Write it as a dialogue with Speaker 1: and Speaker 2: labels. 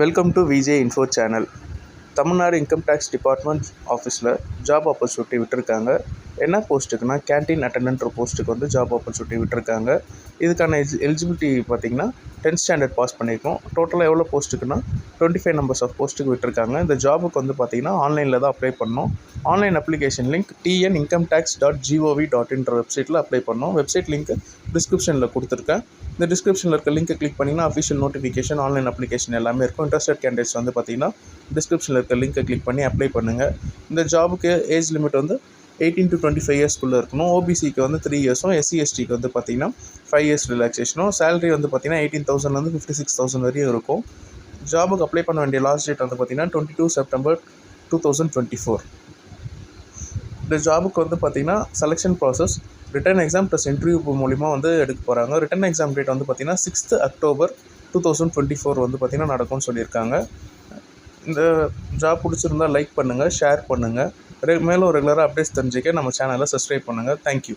Speaker 1: Welcome to VJ info channel Tamil Nadu income tax department ஆஃபீஸில் job opportunity விட்டுருக்காங்க. என்ன போஸ்ட்டுக்குன்னா canteen attendance போஸ்ட்டுக்கு வந்து ஜாப் ஆப்பர்ச்சுனிட்டி விட்டுருக்காங்க. இதுக்கான எஜி எலிஜிபிலிட்டி பார்த்தீங்கன்னா டென்த் ஸ்டாண்டர்ட் பாஸ் பண்ணியிருக்கோம். டோட்டலாக எவ்வளோ போஸ்ட்டுக்குன்னா டுவெண்ட்டி ஃபைவ் நம்பர்ஸ் ஆஃப் போஸ்ட்டுக்கு விட்டுருக்காங்க. இந்த ஜாபுக்கு வந்து பார்த்தீங்கன்னா ஆன்லைனில் தான் அப்ளை பண்ணோம். Online application link TN income tax dot GOV dot இன்ற வெப்சைட்டில் அப்ளை பண்ணோம். வெப்சைட் லிங்க் டிஸ்கிரிப்ஷனில் கொடுத்துருக்கேன். இந்த டிஸ்கிரிப்ஷனில் இருக்க லிங்க்கை கிளிக் பண்ணிங்கன்னா அஃபிஷியல் நோட்டிஃபிகேஷன் ஆன்லைன் அப்ளிகேஷன் எல்லாமே இருக்கும். இன்ட்ரெஸ்டட் கேண்டிடேட்ஸ் வந்து பார்த்தீங்கன்னா டிஸ்கிரிப்ஷனில் இருக்க லிங்க்கை கிளிக் பண்ணி அப்ளை பண்ணுங்கள் இந்த ஜாபுக்கு ஏஜ் லிமிட் வந்து எயிட்டீன் டு டுவெண்ட்டி ஃபைவ் இயர்ஸ்க்குள்ளே இருக்கணும். ஓபிசிக்கு வந்து த்ரீ இயர்ஸும் எஸ்சி எஸ்டிக்கு வந்து பார்த்திங்கன்னா ஃபைவ் இயர்ஸ் ரிலாக்ஸேஷனும் சேலரி வந்து பார்த்தீங்கன்னா எயிட்டீன் தௌசண்ட்லேருந்து ஃபிஃப்டி சிக்ஸ் தௌசண்ட் வரையும் இருக்கும். ஜாபுக்கு அப்ளை பண்ண வேண்டிய லாஸ்ட் டேட் வந்து பார்த்தீங்கன்னா twenty two September two thousand twenty four இந்த ஜாபுக்கு வந்து பார்த்தீங்கன்னா selection process written exam plus interview மூலிமா வந்து எடுக்க போகிறாங்க ரிட்டன் எக்ஸாம் டேட் வந்து பார்த்தீங்கன்னா sixth October two thousand twenty four வந்து பார்த்திங்கன்னா நடக்கும்னு சொல்லியிருக்காங்க. இந்த ஜாப் பிடிச்சிருந்தா லைக் பண்ணுங்கள் ஷேர் பண்ணுங்கள் ரெ மேலும் ரெகுலராக அப்டேட்ஸ் தெரிஞ்சுக்க நம்ம சேனலை சப்ஸ்கிரைப் பண்ணுங்கள் தேங்க்யூ